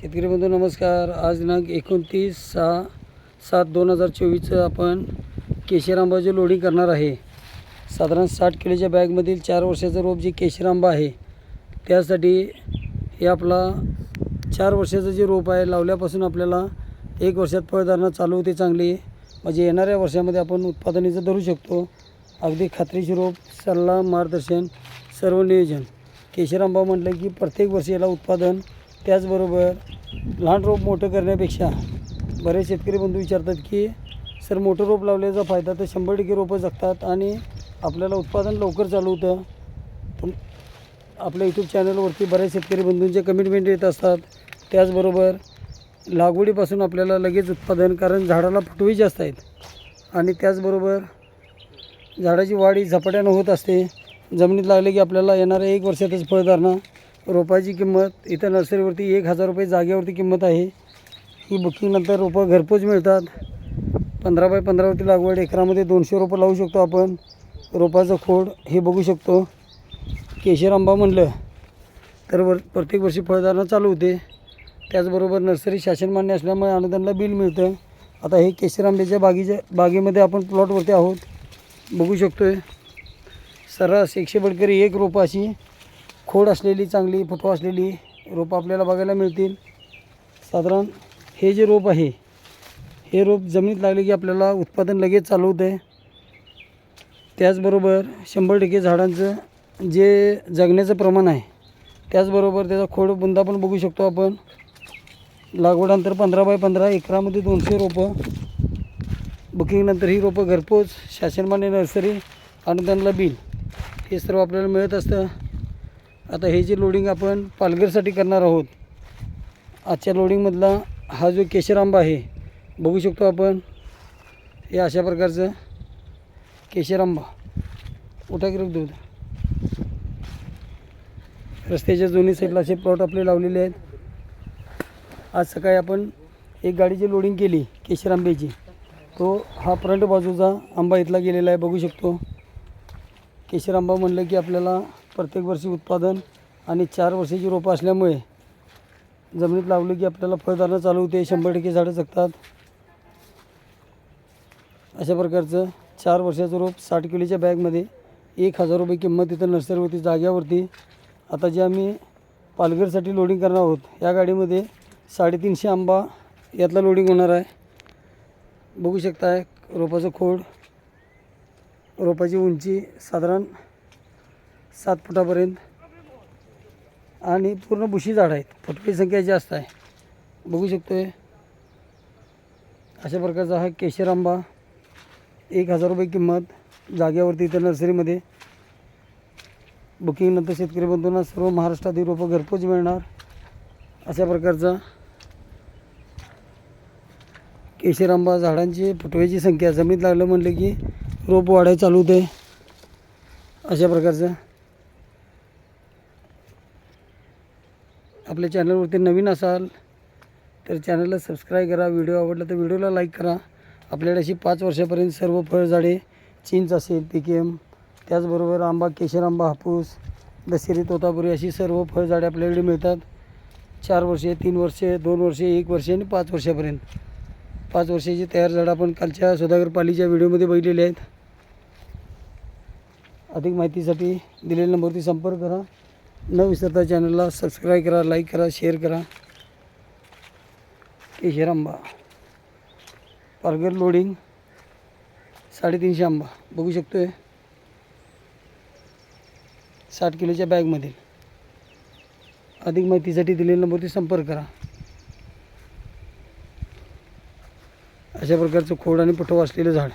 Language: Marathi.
शेतकरी बंधू नमस्कार. आज दिनांक एकोणतीस सहा सात दोन हजार चोवीसचं आपण केशर आंबाची लोडिंग करणार आहे. साधारण साठ किलोच्या बॅगमधील चार वर्षाचं रोप जे केशर आंबा आहे त्यासाठी हे आपला चार वर्षाचं जे रोप आहे लावल्यापासून आपल्याला एक वर्षात फळधारणा चालू होते चांगली. म्हणजे येणाऱ्या वर्षामध्ये आपण उत्पादनाचं धरू शकतो. अगदी खात्रीशी रोप सल्ला मार्गदर्शन सर्व नियोजन. केशर आंबा म्हटलं की प्रत्येक वर्षी याला उत्पादन त्याचबरोबर लहान रोप मोठं करण्यापेक्षा बरेच शेतकरी बंधू विचारतात की सर मोठं रोप लावल्याचा फायदा तर शंभर टक्के रोपं जगतात आणि आपल्याला उत्पादन लवकर चालू होतं. पण आपल्या यूट्यूब चॅनलवरती बऱ्याच शेतकरी बंधूंचे कमिटमेंट येत असतात. त्याचबरोबर लागवडीपासून आपल्याला लगेच उत्पादन कारण झाडाला फुटवी जास्त आहेत. आणि त्याचबरोबर झाडाची वाढ ही झपाट्यानं होत असते. जमिनीत लागले की आपल्याला येणाऱ्या एक वर्षातच फळधारणा रोपाची किंमत इथं नर्सरीवरती एक हजार रुपये जागेवरती किंमत आहे. ही बुकिंगनंतर रोपं घरपोच मिळतात. पंधरा बाय पंधरावरती लागवड एकरामध्ये दोनशे रोपं लावू शकतो आपण. रोपाचं खोड हे बघू शकतो. केशर आंबा म्हणलं तर वर प्रत्येक वर्षी फळधारणा चालू होते. त्याचबरोबर नर्सरी शासन मान्य असल्यामुळे अनुदानला बिल मिळतं. आता हे केशर आंब्याच्या बागीच्या बागेमध्ये आपण प्लॉटवरती आहोत. बघू शकतो आहे सर्रास एकशे बडकरी एक रोपं अशी खोड असलेली चांगली फुटवा असलेली रोपं आपल्याला बघायला मिळतील. साधारण हे जे रोप आहे हे रोप जमिनीत लागले की आपल्याला उत्पादन लगेच चालू होतं. आहे त्याचबरोबर शंभर टक्के झाडांचं जे जगण्याचं प्रमाण आहे त्याचबरोबर त्याचा खोड बुंदा पण बघू शकतो आपण. लागवडानंतर पंधरा बाय पंधरा एकरामध्ये दोनशे रोपं. बुकिंगनंतर ही रोपं घरपोच शासनमान्य नर्सरी अनुदानला बिल. हे सर्व आपल्याला मिळत असतं. आता हे जे लोडिंग आपण पालघरसाठी करणार आहोत आजच्या लोडिंगमधला हा जो केशर आंबा आहे बघू शकतो आपण. हे अशा प्रकारचं केशर आंबा. उठा की दूध. रस्त्याच्या दोन्ही साईडला असे प्लॉट आपले लावलेले आहेत. आज सकाळी आपण एक गाडीची लोडिंग केली केशर आंब्याची. तो हा फ्रंट बाजूचा आंबा इथला गेलेला आहे बघू शकतो. केशर आंबा म्हणलं की आपल्याला प्रत्येक वर्षी उत्पादन आणि चार वर्षाची रोपं असल्यामुळे जमिनीत लावलं की आपल्याला फळधारणा चालू होते शंभर टक्के झाडं जगतात. अशा प्रकारचं चार वर्षाचं रोप साठ किलोच्या बॅगमध्ये एक हजार रुपये किंमत इथं नर्सरीवरती जाग्यावरती. आता जे आम्ही पालघरसाठी लोडिंग करणार आहोत या गाडीमध्ये साडेतीनशे आंबा यातला लोडिंग होणार आहे. बघू शकताय रोपाचं खोड रोपाची उंची साधारण सात फुटापर्यंत. आणि पूर्ण बुशी झाड आहेत. फुटकी संख्या जास्त आहे. बघू शकतो आहे अशा प्रकारचा हा केशर आंबा एक हजार रुपये किंमत. जागेवरती इथं नर्सरीमध्ये. बुकिंगनंतर शेतकरी बंधूंना सर्व महाराष्ट्रातील रोपं घरपोच मिळणार. अशा प्रकारचा केशर आंबा झाडांची फुटव्याची संख्या. जमिनीत लागलं म्हटलं की रोप वाढायला चालू होते अशा प्रकारचं. आपल्या चॅनलवरती नवीन असाल तर चॅनलला सबस्क्राईब करा. व्हिडिओ आवडला तर व्हिडिओला लाईक करा. आपल्याला अशी पाच वर्षापर्यंत सर्व फळझाडे चिंच असेल पी के एम त्याचबरोबर आंबा केशर आंबा हापूस दशेरी तोतापुरी अशी सर्व फळझाडे आपल्याकडे मिळतात. चार वर्षे तीन वर्षे दोन वर्षे एक वर्षे आणि पाच वर्षापर्यंत. पाच वर्षाची तयार झाडं आपण कालच्या सुधाकर पालीच्या व्हिडिओमध्ये बघितलेले आहेत. अधिक माहितीसाठी दिलेल्या नंबरवरती संपर्क करा. न विसरता चॅनलला सबस्क्राईब करा लाईक करा शेअर करा. केशर आंबा. पालघर लोडिंग साडेतीनशे आंबा. बघू शकतो आहे साठ किलोच्या बॅगमधील अधिक माहितीसाठी दिलेल्या नंबरवरती संपर्क करा. अशा प्रकारचं खोड आणि पुठव असलेलं झाड.